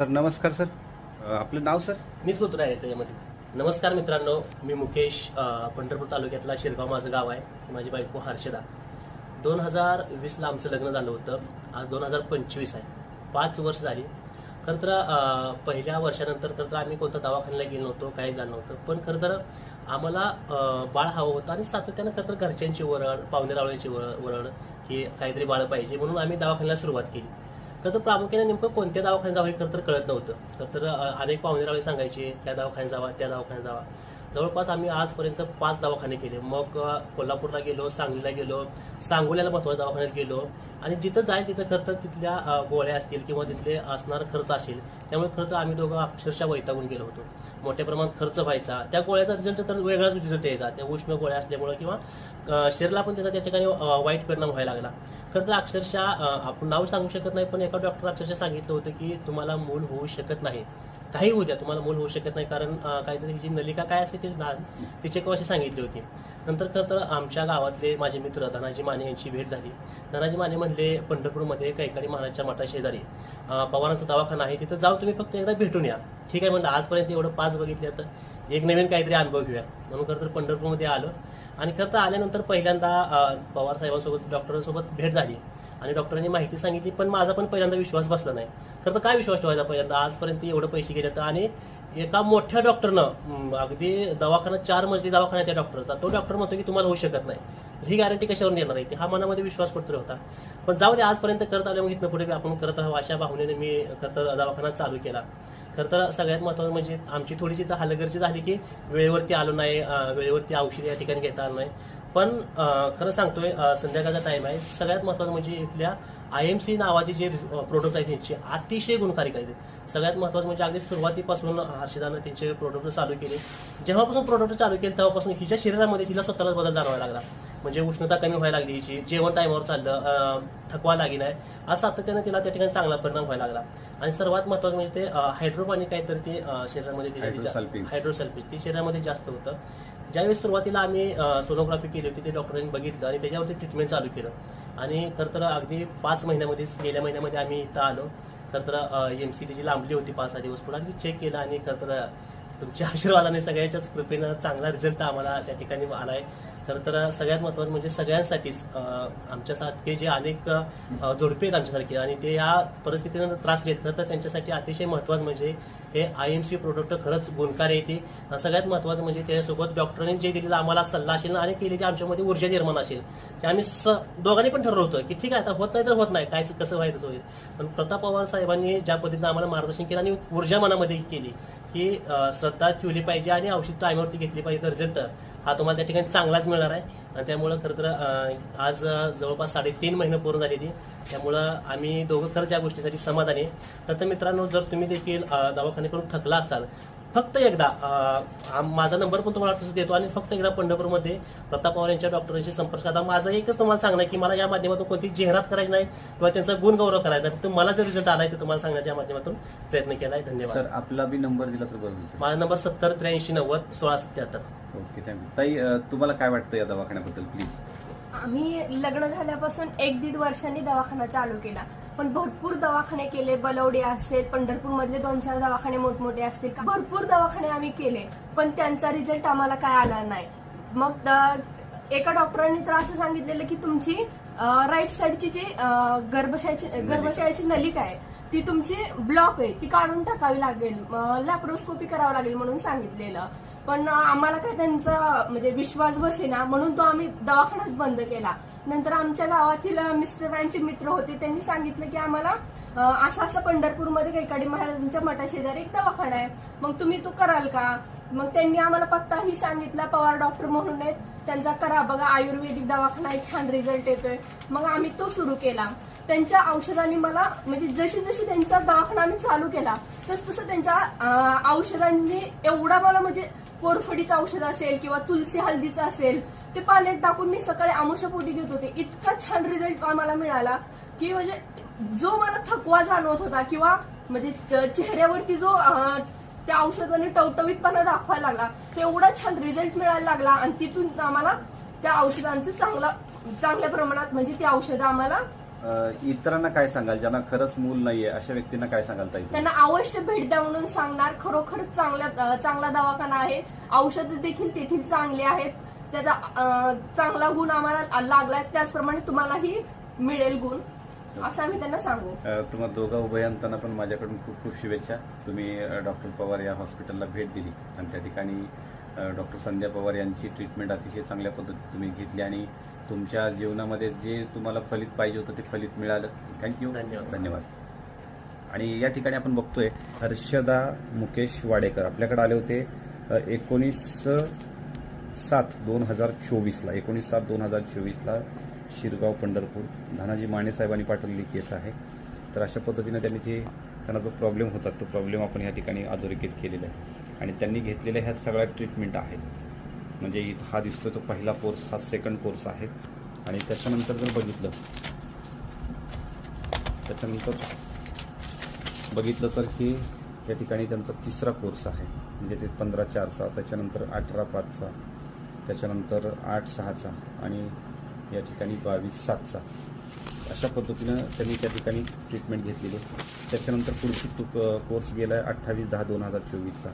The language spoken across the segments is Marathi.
सर नमस्कार सर. आपलं नाव सर? मीच बोलतो आहे त्याच्यामध्ये. नमस्कार मित्रांनो मी मुकेश अ, पंढरपूर तालुक्यातला शिरगाव माझं गाव आहे. माझी बायको हर्षदा. दोन हजार वीसला आमचं लग्न झालं होतं. आज दोन हजार पंचवीस आहे. पाच वर्ष झाली. खरं तर अ, पहिल्या वर्षानंतर खरं तर आम्ही कोणत्या दवाखान्याला गेलो नव्हतो काही झालं नव्हतं. पण खरं तर आम्हाला अ, बाळ हवं होतं आणि सातत्यानं खरं तर घरच्यांची वरड पाहुणेरावळ्यांची वरड वरड की काहीतरी बाळ पाहिजे म्हणून आम्ही दवाखान्याला सुरुवात केली. खरं तर प्रामुख्याने नेमकं कोणत्या दवाखान्यात जावं हे खरं तर कळत नव्हतं. खरं तर अनेक अनेक पाहुणेरावळे सांगायचे त्या दवाखान्यात जावा त्या दवाखान्यात जावा. जवळपास आम्ही आजपर्यंत पाच दवाखाने केले. मग कोल्हापूरला गेलो सांगलीला गेलो सांगोल्याला महत्त्वाच्या दवाखान्यात गेलो. आणि जिथं जाय तिथं खरं तर तिथल्या गोळ्या असतील किंवा तिथले असणार खर्च असेल त्यामुळे खरं तर आम्ही दोघं अक्षरशः वैतागून गेलो होतो. मोठ्या प्रमाणात खर्च व्हायचा. त्या गोळ्याचा रिझल्ट तर वेगळाच रिझल्ट यायचा. त्या उष्ण गोळ्या असल्यामुळे किंवा शरीराला पण त्याचा त्या ठिकाणी वाईट परिणाम व्हायला लागला. खरं तर अक्षरशः आपण नाव सांगू शकत नाही पण एका डॉक्टर अक्षरशः सांगितलं होतं की तुम्हाला मूल होऊ शकत नाही. काही होऊ द्या तुम्हाला मूल होऊ शकत नाही. कारण काहीतरी हिची नलिका काय असते ती लहान तिचे कशी सांगितली होती. नंतर खरं तर आमच्या गावातले माझे मित्र धनाजी माने यांची भेट झाली. धनाजी माने म्हणले पंढरपूरमध्ये कैकाडी महाराजच्या मठा शेजारी पवारांचा दवाखाना आहे तिथं जाऊ तुम्ही फक्त एकदा भेटून या. ठीक आहे म्हणलं आजपर्यंत एवढं पाच बघितले तर एक नवीन काहीतरी अनुभव घेऊया. म्हणून खरं तर पंढरपूरमध्ये आलं. आणि खरं तर आल्यानंतर पहिल्यांदा पवार साहेबांसोबत डॉक्टरांसोबत भेट झाली. आणि डॉक्टरांनी माहिती सांगितली पण माझा पण पहिल्यांदा विश्वास बसला नाही. खरं तर काय विश्वास ठेवायचा पहिल्यांदा? आजपर्यंत एवढं पैसे गेले तर आणि एका मोठ्या डॉक्टरनं अगदी दवाखाना चार मजली दवाखाना आहे त्या डॉक्टरचा तो डॉक्टर म्हणतो की तुम्हाला होऊ शकत नाही. ही गॅरंटी कशावर येणार आहे? हा मनामध्ये विश्वास कुठतरी होता. पण जाऊ दे आजपर्यंत करत आले मग इथनं पुढे आपण करत राहावं अशा भावनेने मी खरंतर दवाखाना चालू केला. खरं तर सगळ्यात महत्त्वाचं म्हणजे आमची थोडीशी तर हलगर्जी झाली की वेळेवरती आलो नाही वेळेवरती औषध या ठिकाणी घेता आलं नाही. पण खरं सांगतोय संध्याकाळचा टाइम आहे. सगळ्यात महत्त्वाचं म्हणजे इथल्या आय एम सी नावाचे जे प्रोडक्ट आहेत त्यांचे अतिशय गुणकारी आहेत सगळ्यात महत्त्वाचं म्हणजे अगदी सुरुवातीपासून हर्षदानं त्यांचे प्रोडक्ट चालू केले जेव्हापासून प्रोडक्ट चालू केले तेव्हापासून हिच्या शरीरामध्ये हिला स्वतःलाच बदल जाणवायला लागला. म्हणजे उष्णता कमी व्हायला लागली हिची जेवण टाईमावर चाललं थकवा लागी नाही आज सातत्यानं तिला त्या ठिकाणी चांगला परिणाम व्हायला लागला. आणि सर्वात महत्त्वाचं म्हणजे ते हायड्रोपानिक काहीतरी ते शरीरामध्ये. हायड्रोसल्फेट ती शरीरामध्ये जास्त होतं. ज्यावेळेस सुरुवातीला आम्ही सोनोग्राफी केली होती ते डॉक्टरांनी बघितलं आणि त्याच्यावरती ट्रीटमेंट चालू केलं. आणि खरं तर अगदी पाच महिन्यामध्येच गेल्या महिन्यामध्ये आम्ही इथं आलो. खरं तर एम सी त्याची लांबली होती पाच सहा दिवस. पुढे आम्ही चेक केलं आणि खरं तर तुमच्या आशीर्वादाने सगळ्याच्याच कृपेनं चांगला रिझल्ट आम्हाला त्या ठिकाणी आलाय. खरं तर सगळ्यात महत्त्वाचं म्हणजे सगळ्यांसाठीच आमच्यासारखे जे अनेक जोडपे आहेत आमच्यासारखे आणि ते या परिस्थितीनं त्रास घेत खरं तर त्यांच्यासाठी अतिशय महत्त्वाचं म्हणजे हे आय एम सी प्रोडक्ट खरंच गुणकारी येते सगळ्यात महत्त्वाचं म्हणजे त्याच्यासोबत डॉक्टरांनी जे दिलेला आम्हाला सल्ला असेल आणि केलेली आमच्यामध्ये ऊर्जा निर्माण असेल ते आम्ही स दोघांनी पण ठरवलं होतं की ठीक आहे आता होत नाही तर होत नाही काय कसं व्हायचं होईल. पण प्रताप पवार साहेबांनी ज्या पद्धतीनं आम्हाला मार्गदर्शन केलं आणि ऊर्जा मनामध्ये केली की श्रद्धा ठेवली पाहिजे आणि औषध टायमावरती घेतली पाहिजे तर रिझल्ट हा तुम्हाला त्या ठिकाणी चांगलाच मिळणार आहे आणि त्यामुळं खरं तर आज जवळपास साडेतीन महिने पूर्ण झालेली त्यामुळं आम्ही दोघं खरं त्या गोष्टीसाठी समाधानी आहे. तर तर मित्रांनो जर तुम्ही देखील दवाखान्याकडून थकला असाल फक्त एकदा माझा नंबर पण तुम्हाला तसं देतो आणि फक्त एकदा पंढरपूरमध्ये प्रताप पवार यांच्या डॉक्टरांशी संपर्क साधा. माझा एकच तुम्हाला सांगणं की मला या माध्यमातून कोणती जाहिरात करायची नाही किंवा त्यांचा गुणगौरव करायचा नाही. फक्त मला जर रिझल्ट आलाय तर तुम्हाला सांगण्याच्या माध्यमातून प्रयत्न केला आहे. धन्यवाद. सर आपला बी नंबर दिला तर बरं होईल, सर. माझा नंबर सत्तर त्र्याऐंशी नव्वद सोळा सत्याहत्तर. ओके थँक्यू ताई तुम्हाला काय वाटतं या दवाखान्याबद्दल? प्लीज. आम्ही लग्न झाल्यापासून एक दीड वर्षांनी दवाखाना चालू केला. पण भरपूर दवाखाने केले बलवडे असतील पंढरपूर मधले दोन चार दवाखाने मोठमोठे असतील. भरपूर दवाखाने आम्ही केले पण त्यांचा रिझल्ट आम्हाला काय आला नाही. मग एका डॉक्टरांनी तर असं सांगितलेलं की तुमची राईट साईडची जी गर्भाशयाची गर्भाशयाची नलिका आहे ती तुमची ब्लॉक आहे ती काढून टाकावी लागेल. लॅप्रोस्कोपी करावं लागेल म्हणून सांगितलेलं. पण आम्हाला काय त्यांचा म्हणजे विश्वास बसेना म्हणून तो आम्ही दवाखानाच बंद केला. नंतर आमच्या गावातील मिस्टरांचे मित्र होते त्यांनी सांगितलं की आम्हाला असं असं पंढरपूरमध्ये कैकाडी महाराजांच्या मठाशेजारी एक दवाखाना आहे. मग तुम्ही तो कराल का? मग त्यांनी आम्हाला पत्ताही सांगितला पवार डॉक्टर म्हणून आहेत त्यांचा करा बघा आयुर्वेदिक दवाखाना आहे छान रिझल्ट येतोय. मग आम्ही तो सुरू केला. त्यांच्या औषधांनी मला म्हणजे जशी जशी त्यांचा दवाखाना आम्ही चालू केला तस तसं त्यांच्या औषधांनी एवढा मला म्हणजे कोरफडीचं औषध असेल किंवा तुलसी हळदीचं असेल ते पाण्यात टाकून मी सकाळी आमुषापोटी घेत होते. इतका छान रिझल्ट आम्हाला मिळाला की म्हणजे जो मला थकवा जाणवत होता किंवा म्हणजे च- चेहऱ्यावरती जो त्या औषधाने टवटवीतपणा दाखवायला लागला तेवढा छान रिझल्ट मिळायला लागला आणि तिथून आम्हाला त्या औषधांचं चांगला चांगल्या प्रमाणात म्हणजे ती औषधं आम्हाला इतरांना काय सांगाल? ज्यांना खरंच मूल नाहीये अशा व्यक्तींना काय सांगाल ताई? त्यांना अवश्य भेट द्या म्हणून सांगणार. खरोखर चांगला चांगला दवाखाना आहे. औषध देखील तेथील चांगली आहेत. त्याचा चांगला गुण आम्हाला लागलाय. त्याचप्रमाणे तुम्हालाही मिळेल गुण. असं आम्ही त्यांना सांगू. अ, तुम्हा दोघा उभयंतांना पण माझ्याकडून खूप खूप शुभेच्छा. तुम्ही डॉक्टर पवार या हॉस्पिटलला भेट दिली. आणि त्या ठिकाणी डॉक्टर संध्या पवार यांची ट्रीटमेंट अतिशय चांगल्या पद्धतीत तुम्ही घेतली. आणि तुमच्या जीवनामध्ये जे तुम्हाला फलित पाहिजे होतं ते फलित मिळालं. थँक्यू धन्यवाद. धन्यवाद. आणि या ठिकाणी आपण बघतोय हर्षदा मुकेश वाडेकर. आपल्याकडे आले होते एकोणीस सात दोन हजार चोवीसला एकोणीस सात दोन हजार चोवीसला शिरगाव पंढरपूर. धानाजी माने साहेबांनी पाठवलेली केस आहे. तर अशा पद्धतीनं त्यांनी ते त्यांना जो प्रॉब्लेम होता तो प्रॉब्लेम आपण या ठिकाणी अधोरेखित केलेला आहे. आणि त्यांनी घेतलेल्या ह्या सगळ्या ट्रीटमेंट आहेत. म्हणजे इथं हा दिसतोय तो पहिला कोर्स हा सेकंड कोर्स आहे. आणि त्याच्यानंतर जर बघितलं त्याच्यानंतर बघितलं तर हे या ठिकाणी त्यांचा तिसरा कोर्स आहे. म्हणजे ते पंधरा चारचा त्याच्यानंतर अठरा पाचचा त्याच्यानंतर आठ सहाचा आणि या ठिकाणी बावीस सातचा. अशा पद्धतीनं त्यांनी त्या ठिकाणी ट्रीटमेंट घेतलेली. त्याच्यानंतर पुढची कोर्स गेला आहे अठ्ठावीस दहा दोन हजार चोवीसचा.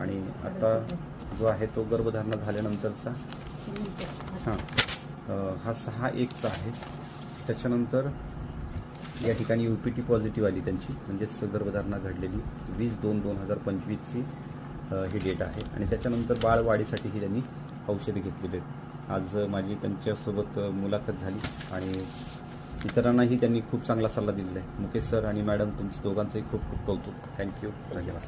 आणि आता जो आहे तो गर्भधारणा झाल्यानंतरचा. हां. हा सहा एकचा आहे. त्याच्यानंतर या ठिकाणी यू पी टी पॉझिटिव्ह आली त्यांची. म्हणजेच गर्भधारणा घडलेली. वीस दोन दोन हजार पंचवीसची ही डेट आहे. आणि त्याच्यानंतर बाळ वाढीसाठीही त्यांनी औषधे घेतलेली आहेत. आज माझी त्यांच्यासोबत मुलाखत झाली. आणि इतरांनाही त्यांनी खूप चांगला सल्ला दिलेला आहे. मुकेश सर आणि मॅडम तुमचं दोघांचंही खूप खूप कौतुक. थँक्यू. धन्यवाद.